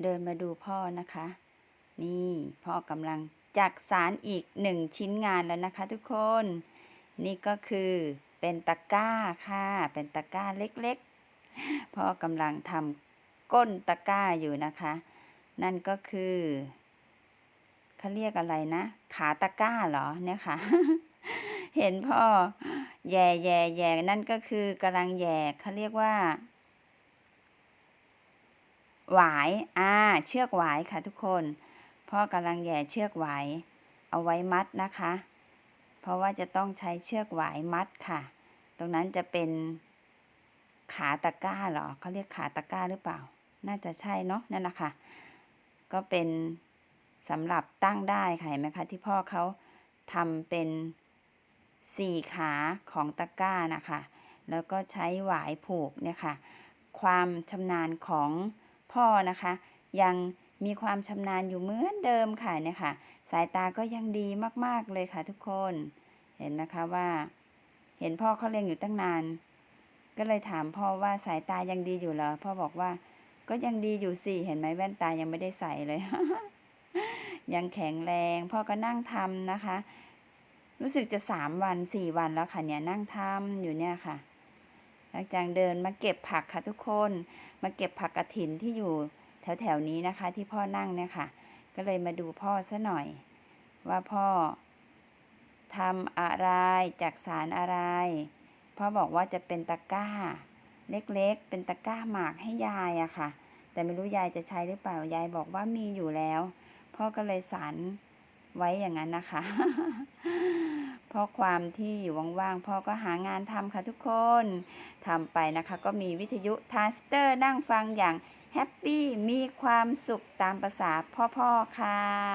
เดินมาดูพ่อนะคะ นี่พ่อกำลังจักสารอีกหนึ่งชิ้นงานแล้วนะคะ ทุกคน นี่ก็คือเป็นตะกร้าค่ะ เป็นตะกร้าเล็กๆ พ่อกำลังทำก้นตะกร้าอยู่นะคะ นั่นก็คือเขาเรียกอะไรนะ ขาตะกร้าเหรอเนี่ยค่ะ เห็นพ่อแย่แย่แย่นั่นก็คือกำลังแย่เขาเรียกว่า หวายอ่าเชือกหวายค่ะทุกคน พ่อกำลังแย่เชือกหวายเอาไว้มัดนะคะ เพราะว่าจะต้องใช้เชือกหวายมัดค่ะ ตรงนั้นจะเป็นขาตะกร้าเหรอเขาเรียกขาตะกร้าหรือเปล่า น่าจะใช่เนาะนั่นนะคะก็เป็นสำหรับตั้งได้ค่ะเห็นไหมคะที่พ่อเขาทำเป็นสี่ขาของตะกร้านะคะ แล้วก็ใช้หวายผูกเนี่ยค่ะ ความชำนาญของ พ่อนะคะ ยังมีความชำนาญอยู่เหมือนเดิมค่ะเนี่ยค่ะ สายตาก็ยังดีมากๆเลยค่ะทุกคน เห็นนะคะว่า เห็นพ่อเขาเรียนอยู่ตั้งนาน ก็เลยถามพ่อว่าสายตายังดีอยู่เหรอพ่อบอกว่า ก็ยังดีอยู่สิเห็นไหมแว่นตายังไม่ได้ใส่เลย ยังแข็งแรงพ่อก็นั่งทำนะคะ รู้สึกจะสามวันสี่วันแล้วค่ะเนี่ยนั่งทำอยู่เนี่ยค่ะ หลังจากเดินมาเก็บผักค่ะทุกคน มาเก็บผักกระถินที่อยู่แถวแถวๆนี้นะคะ ที่พ่อนั่งเนี่ยค่ะ ก็เลยมาดูพ่อซะหน่อย ว่าพ่อทำอะไรจากสารอะไร พ่อบอกว่าจะเป็นตะกร้า เล็กๆ เป็นตะกร้าหมากให้ยายอะค่ะ แต่ไม่รู้ยายจะใช้หรือเปล่ายายบอกว่ามีอยู่แล้ว พ่อก็เลยสารไว้อย่างนั้นนะคะ เพราะความที่อยู่ว่างๆพ่อก็หางานทำค่ะทุกคนทำไปนะคะก็มีวิทยุทาสเตอร์นั่งฟังอย่างแฮปปี้มีความสุขตามภาษาพ่อๆค่ะ